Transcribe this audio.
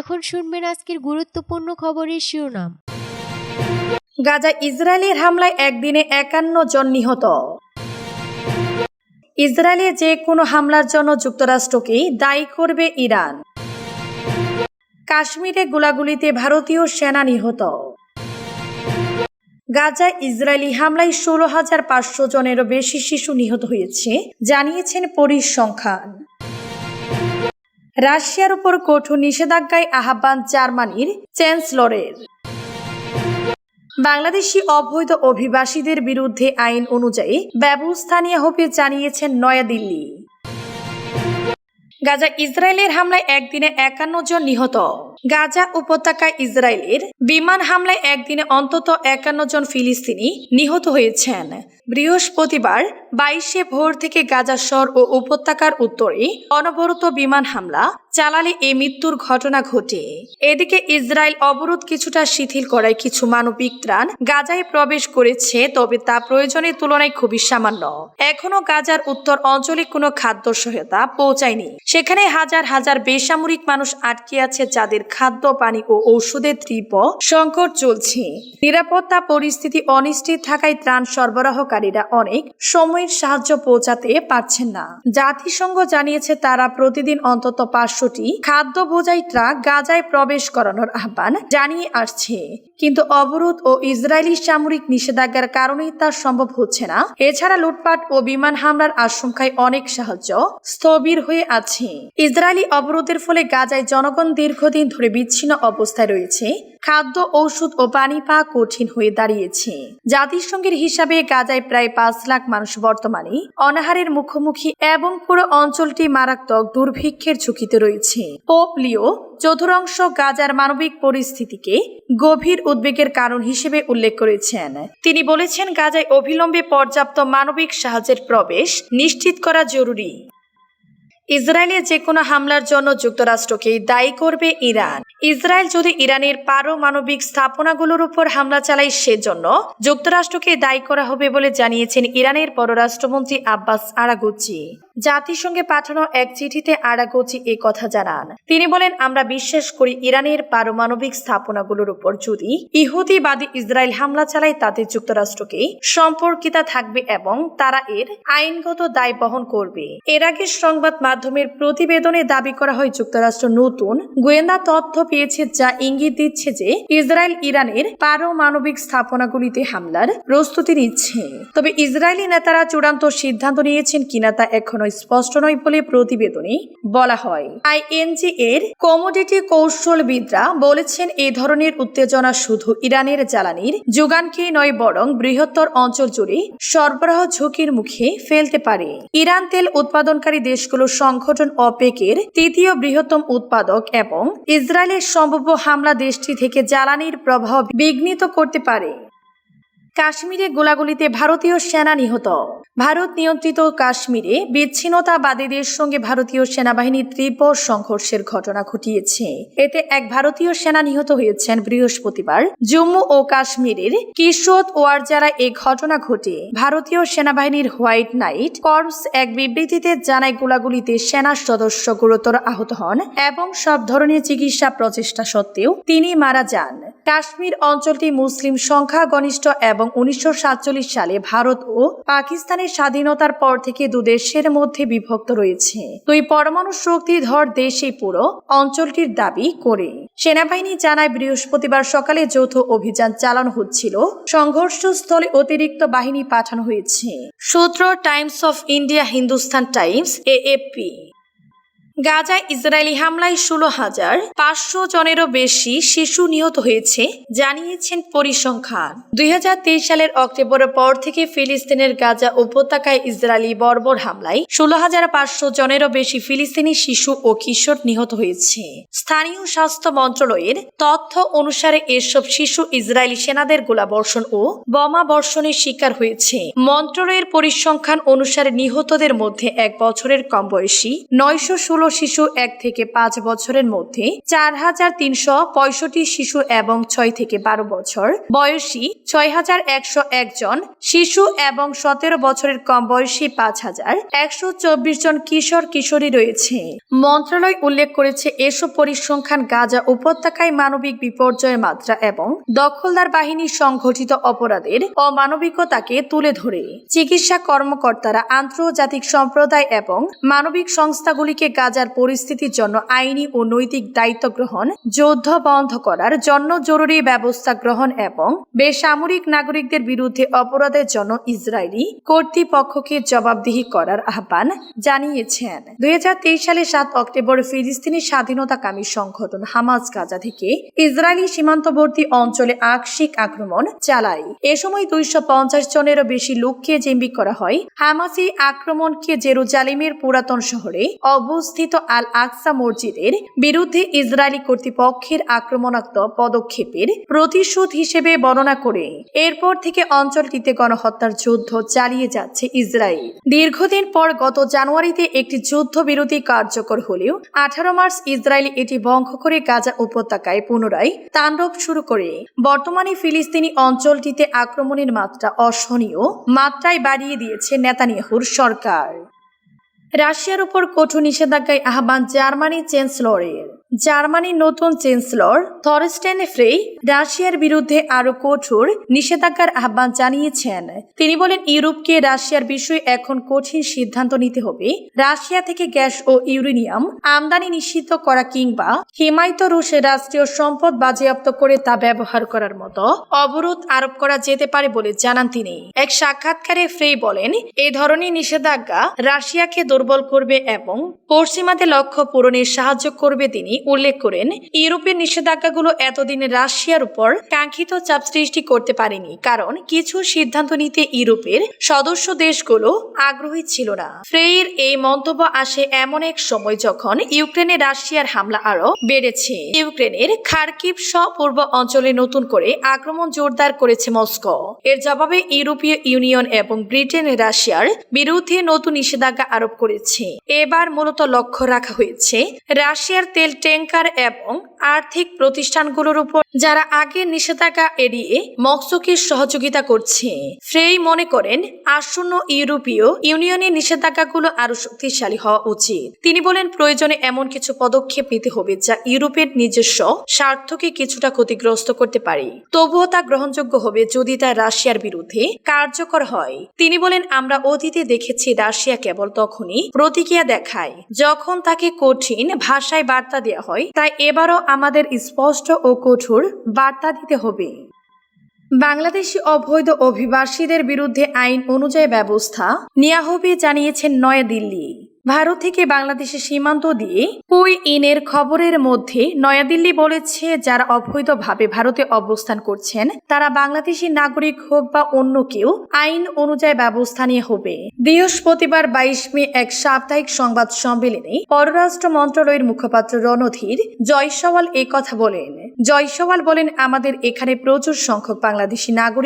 এখন শুনবেন আজকের গুরুত্বপূর্ণ খবরের শিরোনাম। গাজা ইসরায়েলের হামলায় একদিনে একান্ন জন নিহত। ইসরায়েলে যে কোনো হামলার জন্য যুক্তরাষ্ট্রকেই দায়ী করবে ইরান? কাশ্মীরে গোলাগুলিতে ভারতীয় সেনা নিহত। গাজা ইসরায়েলি হামলায় ষোলো হাজার পাঁচশো জনেরও বেশি শিশু নিহত হয়েছে, জানিয়েছেন পরিসংখ্যান। রাশিয়ার উপর কঠোর নিষেধাজ্ঞায় আহ্বান জার্মানির চ্যান্সেলরের। বাংলাদেশি অবৈধ অভিবাসীদের বিরুদ্ধে আইন অনুযায়ী ব্যবস্থা নেওয়া হবে জানিয়েছেন নয়াদিল্লি। গাজা ইসরায়েলের হামলায় একদিনে একান্ন জন নিহত। গাজা উপত্যকায় ইসরায়েলের বিমান হামলায় একদিনে অন্তত একান্ন জন ফিলিস্তিনি নিহত হয়েছেন। বৃহস্পতিবার বাইশে ভোর থেকে গাজা শহর ও উপত্যকার উত্তরে অনবরত বিমান হামলা চালালে এই মৃত্যুর ঘটনা ঘটে। এদিকে ইসরায়েল অবরোধ কিছুটা শিথিল করায় কিছু মানবিক ত্রাণ গাজায় প্রবেশ করেছে, তবে তা প্রয়োজনের তুলনায় খুবই সামান্য। এখনও গাজার উত্তর অঞ্চলে কোনো খাদ্য সহায়তা পৌঁছায়নি। সেখানে হাজার হাজার বেসামরিক মানুষ আটকে আছে যাদের খাদ্য, পানি ও ঔষধের তীব্র সংকট চলছে। নিরাপত্তা পরিস্থিতি অনিশ্চিত থাকায় ত্রাণ সরবরাহকারীরা অনেক সময়ের সাহায্য পৌঁছাতে পারছেন না। জাতিসংঘ জানিয়েছে তারা প্রতিদিন অন্তত পাঁচশোটি খাদ্য বোঝাই ট্রাক গাজায় প্রবেশ করানোর আহ্বান জানিয়ে আসছে। কিন্তু অবরোধ ও ইসরায়েলি সামরিক নিষেধাজ্ঞার কারণেই তা সম্ভব হচ্ছে না। এছাড়া লুটপাট ও বিমান হামলার আশঙ্কায় অনেক সাহায্য স্থবির হয়ে আছে। ইসরায়েলি অবরোধের ফলে গাজায় জনগণ দীর্ঘদিন ধরে বিচ্ছিন্ন অবস্থায় রয়েছে। খাদ্য, ঔষধ ও পানি পা কঠিন হয়ে দাঁড়িয়েছে। জাতিসংঘের হিসাবে গাজায় প্রায় পাঁচ লাখ মানুষ বর্তমানে অনাহারের মুখোমুখি এবং পুরো অঞ্চলটি মারাত্মক দুর্ভিক্ষের ঝুঁকিতে রয়েছে। পোপ লিও চতুর্থ গাজার মানবিক পরিস্থিতিকে গভীর উদ্বেগের কারণ হিসেবে উল্লেখ করেছেন। তিনি বলেছেন, গাজায় অবিলম্বে পর্যাপ্ত মানবিক সাহায্যের প্রবেশ নিশ্চিত করা জরুরি। ইসরায়েলের যে কোনো হামলার জন্য যুক্তরাষ্ট্রকেই দায়ী করবে ইরান। ইসরায়েল যদি ইরানের পারমাণবিক স্থাপনাগুলোর উপর হামলা চালায়, সেজন্য যুক্তরাষ্ট্রকে দায়ী করা হবে বলে জানিয়েছেন ইরানের পররাষ্ট্রমন্ত্রী আব্বাস আরাগুচি। জাতিসংঘে পাঠানো এক চিঠিতে আরাগোচি এ কথা জানান। তিনি বলেন, আমরা বিশ্বাস করি ইরানের পারমাণবিক স্থাপনাগুলোর উপর যদি ইহুদিবাদী ইসরায়েল হামলা চালায়, তাতে যুক্তরাষ্ট্রকে সম্পর্কিতা থাকবে এবং তারা এর আইনগত দায় বহন করবে। এর আগে সংবাদ মাধ্যমের প্রতিবেদনে দাবি করা হয়, যুক্তরাষ্ট্র নতুন গোয়েন্দা তথ্য পেয়েছে যা ইঙ্গিত দিচ্ছে যে ইসরায়েল ইরানের পারমাণবিক স্থাপনাগুলিতে হামলার প্রস্তুতি নিচ্ছে। তবে ইসরায়েলি নেতারা চূড়ান্ত সিদ্ধান্ত নিয়েছেন কিনা তা এখনও স্পষ্ট নয় বলে প্রতিবেদনে বলা হয়। আইএনজি এর কমোডিটি কৌশলবিদরা বলেছেন এই ধরনের উত্তেজনা শুধু ইরানের জ্বালানির যোগানকে নয়, বরং বৃহত্তর অঞ্চল জুড়ে সরবরাহ ঝুঁকির মুখে ফেলতে পারে। ইরান তেল উৎপাদনকারী দেশগুলো সংগঠন অপেকের তৃতীয় বৃহত্তম উৎপাদক এবং ইসরায়েলের সম্ভাব্য হামলা দেশটি থেকে জ্বালানির প্রভাব বিঘ্নিত করতে পারে। কাশ্মীরে গোলাগুলিতে ভারতীয় সেনা নিহত। ভারত নিয়ন্ত্রিত কাশ্মীরে বিচ্ছিন্নতাবাদীদের সঙ্গে ভারতীয় সেনাবাহিনীর তীব্র সংঘর্ষের ঘটনা ঘটিয়েছে। এতে এক ভারতীয় সেনা নিহত হয়েছেন বৃহস্পতিবার। জম্মু ও কাশ্মীরের কিশোর ওয়ারজারা এই ঘটনা ঘটে। ভারতীয় সেনাবাহিনীর হোয়াইট নাইট কর্পস এক বিবৃতিতে জানায় গোলাগুলিতে সেনা সদস্য গুরুতর আহত হন এবং সব ধরনের চিকিৎসা প্রচেষ্টা সত্ত্বেও তিনি মারা যান। কাশ্মীর অঞ্চলটি মুসলিম সংখ্যাগরিষ্ঠ এবং উনিশশো সাতচল্লিশ সালে ভারত ও পাকিস্তানের স্বাধীনতার পর থেকে দুদেশের মধ্যে বিভক্ত রয়েছে। দুই পরমাণু শক্তিধর দেশে পুরো অঞ্চলটির দাবি করে। সেনাবাহিনী জানায়, বৃহস্পতিবার সকালে যৌথ অভিযান চালানো হচ্ছিল। সংঘর্ষস্থলে অতিরিক্ত বাহিনী পাঠানো হয়েছে। সূত্র Times of India, Hindustan Times AAP গাজায় ইসরায়েলি হামলায় ষোলো হাজার পাঁচশো জনেরও বেশি শিশু নিহত হয়েছে, জানিয়েছেন পরিসংখ্যান। দুই সালের অক্টোবরের পর থেকে ফিলিস্তিনের গাজা উপত্যকায় ইসরায়েলি বর্বর হামলায় ষোলো হাজার পাঁচশো জনেরও বেশি ফিলিস্তিনি শিশু ও কিশোর নিহত হয়েছে। স্থানীয় স্বাস্থ্য মন্ত্রণালয়ের তথ্য অনুসারে এসব শিশু ইসরায়েলি সেনাদের গোলাবর্ষণ ও বোমা বর্ষণের শিকার হয়েছে। মন্ত্রণালয়ের পরিসংখ্যান অনুসারে নিহতদের মধ্যে এক বছরের কম বয়সী নয়শো ষোলো হলো শিশু এক থেকে পাঁচ বছরের মধ্যে চার হাজার তিনশো পঁয়ষট্টি শিশু এবং ছয় থেকে বারো বছর বয়সী ছয় হাজার একশো একজন শিশু এবং সতেরো বছরের কম বয়সী পাঁচ হাজার একশো চব্বিশ জন কিশোর কিশোরী রয়েছে। মন্ত্রণালয় উল্লেখ করেছে, এসব পরিসংখ্যান গাজা উপত্যকায় মানবিক বিপর্যয়ের মাত্রা এবং দখলদার বাহিনী সংঘটিত অপরাধের অমানবিকতাকে তুলে ধরে। চিকিৎসা কর্মকর্তারা আন্তর্জাতিক সম্প্রদায় এবং মানবিক সংস্থাগুলিকে গাজার পরিস্থিতির জন্য আইনি ও নৈতিক দায়িত্ব গ্রহণ, যুদ্ধ বন্ধ করার জন্য জরুরি ব্যবস্থা গ্রহণ এবং বেসামরিক নাগরিকদের বিরুদ্ধে অপরাধের জন্য ইসরায়েলি কর্তৃপক্ষকে জবাবদিহি করার আহ্বান জানিয়েছেন। দুই সালে সাত অক্টোবর ফিলিস্তিনি স্বাধীনতাকামী সংগঠন হামাজ গাজা থেকে ইসরায়েলি সীমান্তবর্তী অঞ্চলে আকস্মিক আক্রমণ চালায়। এ সময় দুইশো পঞ্চাশ জনেরও বেশি লোককে জিম্মি করা হয়। হামাস এই আক্রমণকে জেরুজালিমের পুরাতন শহরে অবস্থিত আল আকসা মসজিদের বিরুদ্ধে ইসরায়েলি কর্তৃপক্ষের আক্রমণাত্মক পদক্ষেপের প্রতিশোধ হিসেবে বর্ণনা করে। এরপর থেকে অঞ্চলটিতে গণহত্যার যুদ্ধ চালিয়ে যাচ্ছে ইসরায়েল। দীর্ঘদিন পর গত জানুয়ারিতে একটি যুদ্ধ যুদ্ধবিরতি কার্যকর হলেও আঠারো মার্চ ইসরায়েল এটি ভঙ্গ করে গাজা উপত্যকায় পুনরায় তাণ্ডব শুরু করে। বর্তমানে ফিলিস্তিনি অঞ্চলটিতে আক্রমণের মাত্রা অসহনীয়। মাত্রায় বাড়িয়ে দিয়েছে নেতানিয়াহুর সরকার। রাশিয়ার উপর কঠোর নিষেধাজ্ঞায় আহ্বান জার্মানি চ্যান্সেলরের। জার্মানির নতুন চ্যান্সেলর থরস্টেন ফ্রে রাশিয়ার বিরুদ্ধে আরও কঠোর নিষেধাজ্ঞার আহ্বান জানিয়েছেন। তিনি বলেন, ইউরোপকে রাশিয়ার বিষয়ে এখন কঠিন সিদ্ধান্ত নিতে হবে। রাশিয়া থেকে গ্যাস ও ইউরেনিয়াম আমদানি নিষিদ্ধ করা কিংবা হিমায়িত রুশের রাষ্ট্রীয় সম্পদ বাজেয়াপ্ত করে তা ব্যবহার করার মতো অবরোধ আরোপ করা যেতে পারে বলে জানান তিনি। এক সাক্ষাৎকারে ফ্রে বলেন এই ধরনের নিষেধাজ্ঞা রাশিয়াকে দুর্বল করবে এবং পশ্চিমাদের লক্ষ্য পূরণে সাহায্য করবে তিনি উল্লেখ করেন, ইউরোপের নিষেধাজ্ঞাগুলো এতদিন রাশিয়ার উপর কাঙ্ক্ষিত চাপ সৃষ্টি করতে পারেনি, কারণ কিছু সিদ্ধান্ত নিতে ইউরোপের সদস্য দেশগুলো আগ্রহী ছিল না। ফ্রেয়ের এই মন্তব্য আসে এমন এক সময় যখন ইউক্রেনে রাশিয়ার হামলা আরও বেড়েছে। ইউক্রেনের খার্কিভ সহ পূর্ব অঞ্চলে নতুন করে আক্রমণ জোরদার করেছে মস্কো। এর জবাবে ইউরোপীয় ইউনিয়ন এবং ব্রিটেন রাশিয়ার বিরুদ্ধে নতুন নিষেধাজ্ঞা আরোপ করেছে। এবার মূলত লক্ষ্য রাখা হয়েছে, রাশিয়ার তেল ট্যাঙ্কার এবং আর্থিক প্রতিষ্ঠানগুলোর উপর যারা আগে নিষেধাজ্ঞা এড়িয়ে মস্কোকে সহযোগিতা করছে। ফ্রেই মনে করেন, আসন্ন ইউরোপীয় ইউনিয়নের নিষেধাজ্ঞাগুলো আরও শক্তিশালী হওয়া উচিত। তিনি বলেন, প্রয়োজনে এমন কিছু পদক্ষেপ নিতে হবে যা ইউরোপের নিজস্ব স্বার্থকে কিছুটা ক্ষতিগ্রস্ত করতে পারে। তবুও তা গ্রহণযোগ্য হবে যদি তা রাশিয়ার বিরুদ্ধে কার্যকর হয়। তিনি বলেন, আমরা অতীতে দেখেছি রাশিয়া কেবল তখনই প্রতিক্রিয়া দেখায় যখন তাকে কঠিন ভাষায় বার্তা দেওয়া হয়, তাই এবারও আমাদের স্পষ্ট ও কঠোর বার্তা দিতে হবে। বাংলাদেশি অবৈধ অভিবাসীদের বিরুদ্ধে আইন অনুযায়ী ব্যবস্থা নেওয়া হবে জানিয়েছেন নয়াদিল্লি। ভারত থেকে বাংলাদেশের সীমান্ত দিয়ে কুই ইনের খবরের মধ্যে নয়াদিল্লি বলেছে, যারা অবৈধভাবে ভারতে অবস্থান করছেন, তারা বাংলাদেশি নাগরিক হোক বা অন্য কেউ, আইন অনুযায়ী ব্যবস্থা নিয়ে হবে। বৃহস্পতিবার বাইশ মে এক সাপ্তাহিক সংবাদ সম্মেলনে পররাষ্ট্র মন্ত্রণালয়ের মুখপাত্র রণধীর জয়সওয়াল এ কথা বলেন। জয়সওয়াল বলেন, আমাদের এখানে প্রচুর সংখ্যক বাংলাদেশি নাগরিক